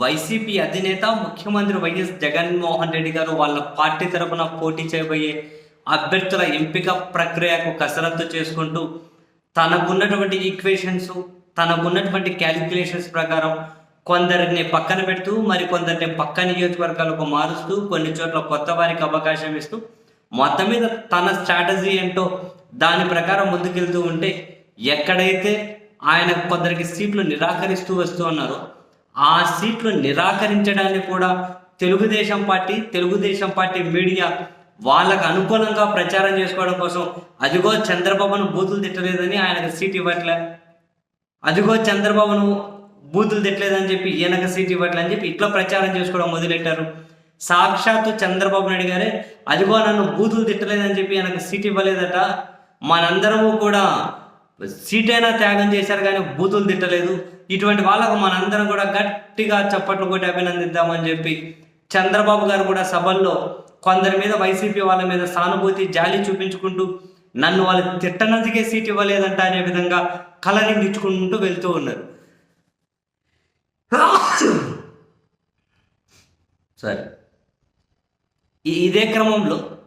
YCP అధినేత ముఖ్యమంత్రి YS Jaganmohan Reddy గారు వాళ్ళ పార్టీ తరపున పోటీ చేయబోయే అభ్యర్థుల ఎంపిక ప్రక్రియకు కసరత్తు చేసుకుంటూ తనకున్నటువంటి ఈక్వేషన్స్ తనకున్నటువంటి క్యాలిక్యులేషన్స్ ప్రకారం కొందరిని పక్కన పెడుతూ మరి కొందరిని పక్క నియోజకవర్గాలకు మారుస్తూ కొన్ని చోట్ల కొత్త వారికి అవకాశం ఇస్తూ మొత్తం మీద తన స్ట్రాటజీ ఏంటో దాని ప్రకారం ముందుకెళ్తూ ఉంటే ఎక్కడైతే ఆయన కొందరికి సీట్లు నిరాకరిస్తూ వస్తూ ఉన్నారో ఆ సీట్లు నిరాకరించడాన్ని కూడా Telugu Desam party Telugu Desam party media వాళ్ళకు అనుకూలంగా ప్రచారం చేసుకోవడం కోసం అదిగో చంద్రబాబును బూతులు తిట్టలేదని ఆయనకు సీట్ ఇవ్వట్లే. అదిగో చంద్రబాబును బూతులు తిట్టలేదని చెప్పి ఈయనకు సీట్ ఇవ్వట్లే అని చెప్పి ఇట్లా ప్రచారం చేసుకోవడం మొదలెట్టారు. సాక్షాత్తు చంద్రబాబు నాయుడు గారే అదిగో నన్ను బూతులు తిట్టలేదని చెప్పి ఆయనకు సీట్ ఇవ్వలేదట. మనందరము కూడా సీట్ అయినా త్యాగం చేశారు కానీ బూతులు తిట్టలేదు. ఇటువంటి వాళ్ళకు మనందరం కూడా గట్టిగా చప్పట్లు కొట్టి అభినందిద్దామని చెప్పి చంద్రబాబు గారు కూడా సభల్లో కొందరి మీద వైసీపీ వాళ్ళ మీద సానుభూతి జాలి చూపించుకుంటూ నన్ను వాళ్ళు తిట్టనందుకే సీట్ ఇవ్వలేదంట అనే విధంగా కలరింగ్ వెళ్తూ ఉన్నారు. సరే. ఇదే క్రమంలో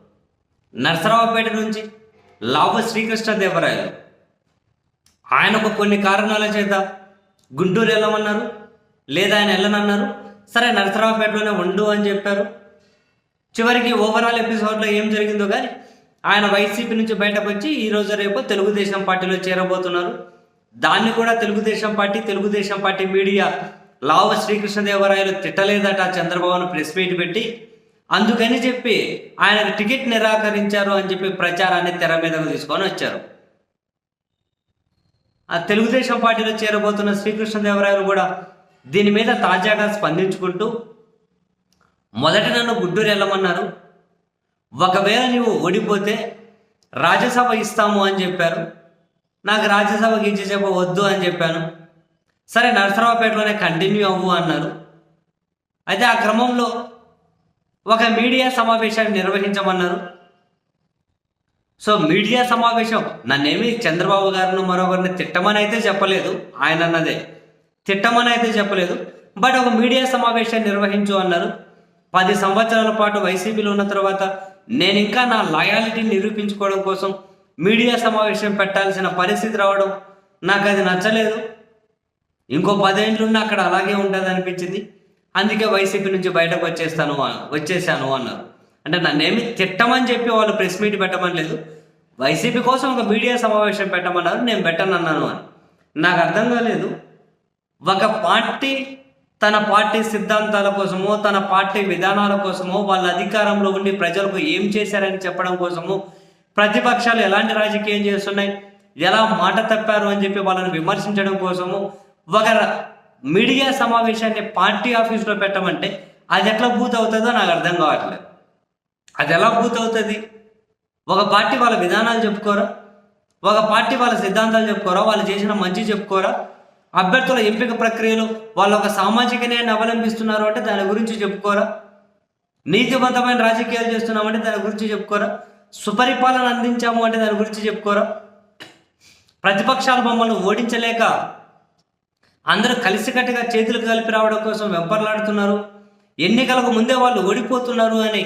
నరసరావుపేట నుంచి లాభ శ్రీకృష్ణదేవరాయలు ఆయనకు కొన్ని కారణాల చేత గుంటూరు వెళ్ళమన్నారు లేదా ఆయన వెళ్ళనన్నారు. సరే నరసరావుపేటలోనే ఉండు అని చెప్పారు. చివరికి ఓవరాల్ ఎపిసోడ్లో ఏం జరిగిందో కానీ ఆయన వైసీపీ నుంచి బయటకు వచ్చి ఈరోజు రేపు తెలుగుదేశం పార్టీలో చేరబోతున్నారు. దాన్ని కూడా Telugu Desam party Telugu Desam party media లావ Srikrishnadevarayalu తిట్టలేదట చంద్రబాబును ప్రెస్ మీట్ పెట్టి. అందుకని చెప్పి ఆయనకు టికెట్ నిరాకరించారు అని చెప్పి ప్రచారాన్ని తెర మీదకు తీసుకొని వచ్చారు. ఆ తెలుగుదేశం పార్టీలో చేరబోతున్న శ్రీకృష్ణదేవరాయలు కూడా దీని మీద తాజాగా స్పందించుకుంటూ మొదట నన్ను గుడ్డూరు వెళ్ళమన్నారు. ఒకవేళ నీవు ఓడిపోతే రాజ్యసభ ఇస్తాము అని చెప్పారు. నాకు రాజ్యసభకి ఇచ్చి చెప్పవద్దు అని చెప్పాను. సరే నరసరావుపేటలోనే కంటిన్యూ అవ్వు అన్నారు. అయితే ఆ క్రమంలో ఒక మీడియా సమావేశాన్ని నిర్వహించమన్నారు. సో మీడియా సమావేశం నన్నేమి చంద్రబాబు గారిని మరొకరిని తిట్టమని అయితే చెప్పలేదు ఆయన అన్నదే. తిట్టమని అయితే చెప్పలేదు బట్ ఒక మీడియా సమావేశాన్ని నిర్వహించు అన్నారు. పది సంవత్సరాల పాటు వైసీపీలో ఉన్న తర్వాత నేను ఇంకా నా లాయాలిటీని నిరూపించుకోవడం కోసం మీడియా సమావేశం పెట్టాల్సిన పరిస్థితి రావడం నాకు అది నచ్చలేదు. ఇంకో పదేండ్లున్న అక్కడ అలాగే ఉంటుంది అనిపించింది అందుకే వైసీపీ నుంచి బయటకు వచ్చేస్తాను వచ్చేసాను అన్నారు. అంటే నన్నేమి తిట్టమని చెప్పి వాళ్ళు ప్రెస్ మీట్ పెట్టమని లేదు. వైసీపీ కోసం ఒక మీడియా సమావేశం పెట్టమన్నారు నేను పెట్టనన్నాను అని. నాకు అర్థం కాలేదు. ఒక పార్టీ తన పార్టీ సిద్ధాంతాల కోసమో తన పార్టీ విధానాల కోసమో వాళ్ళ అధికారంలో ఉండి ప్రజలకు ఏం చేశారని చెప్పడం కోసమో ప్రతిపక్షాలు ఎలాంటి రాజకీయం చేస్తున్నాయి ఎలా మాట తప్పారు అని చెప్పి వాళ్ళని విమర్శించడం కోసము ఒక మీడియా సమావేశాన్ని పార్టీ ఆఫీస్లో పెట్టమంటే అది ఎట్లా బూత్ అవుతుందో నాకు అర్థం కావట్లేదు. అది ఎలా పూర్తవుతుంది? ఒక పార్టీ వాళ్ళ విధానాలు చెప్పుకోరా? ఒక పార్టీ వాళ్ళ సిద్ధాంతాలు చెప్పుకోరా? వాళ్ళు చేసిన మంచి చెప్పుకోరా? అభ్యర్థుల ఎంపిక ప్రక్రియలో వాళ్ళు ఒక సామాజిక న్యాయాన్ని అవలంబిస్తున్నారు అంటే దాని గురించి చెప్పుకోరా? నీతివంతమైన రాజకీయాలు చేస్తున్నామంటే దాని గురించి చెప్పుకోరా? సుపరిపాలన అందించాము అంటే దాని గురించి చెప్పుకోరా? ప్రతిపక్షాలు మమ్మల్ని ఓడించలేక అందరూ కలిసికట్టుగా చేతులు కలిపి రావడం కోసం వెంపర్లాడుతున్నారు. ఎన్నికలకు ముందే వాళ్ళు ఓడిపోతున్నారు అని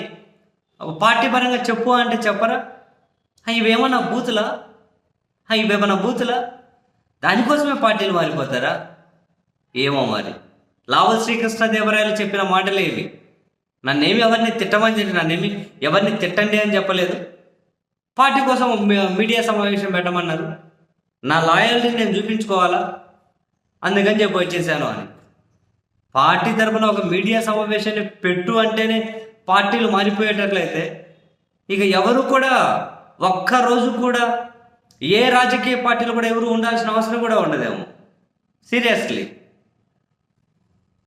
పార్టీ పరంగా చెప్పు అంటే చెప్పరా? ఇవేమన్నా బూతులా? ఇవేమన్నా బూతులా? దానికోసమే పార్టీలు మారిపోతారా? ఏమో మరి. లావల్ శ్రీకృష్ణదేవరాయలు చెప్పిన మాటలే ఇవి. నన్నేమి ఎవరిని తిట్టమని చెప్పి నన్నేమి ఎవరిని తిట్టండి అని చెప్పలేదు. పార్టీ కోసం మీడియా సమావేశం పెట్టమన్నారు. నా లాయల్టీని నేను చూపించుకోవాలా? అందుకని చెప్పి వచ్చేసాను అని. పార్టీ తరఫున ఒక మీడియా సమావేశాన్ని పెట్టు అంటేనే పార్టీలు మారిపోయేటట్లయితే ఇక ఎవరు కూడా ఒక్క రోజు కూడా ఏ రాజకీయ పార్టీలు కూడా ఎవరు ఉండాల్సిన అవసరం కూడా ఉండదేమో. సీరియస్లీ.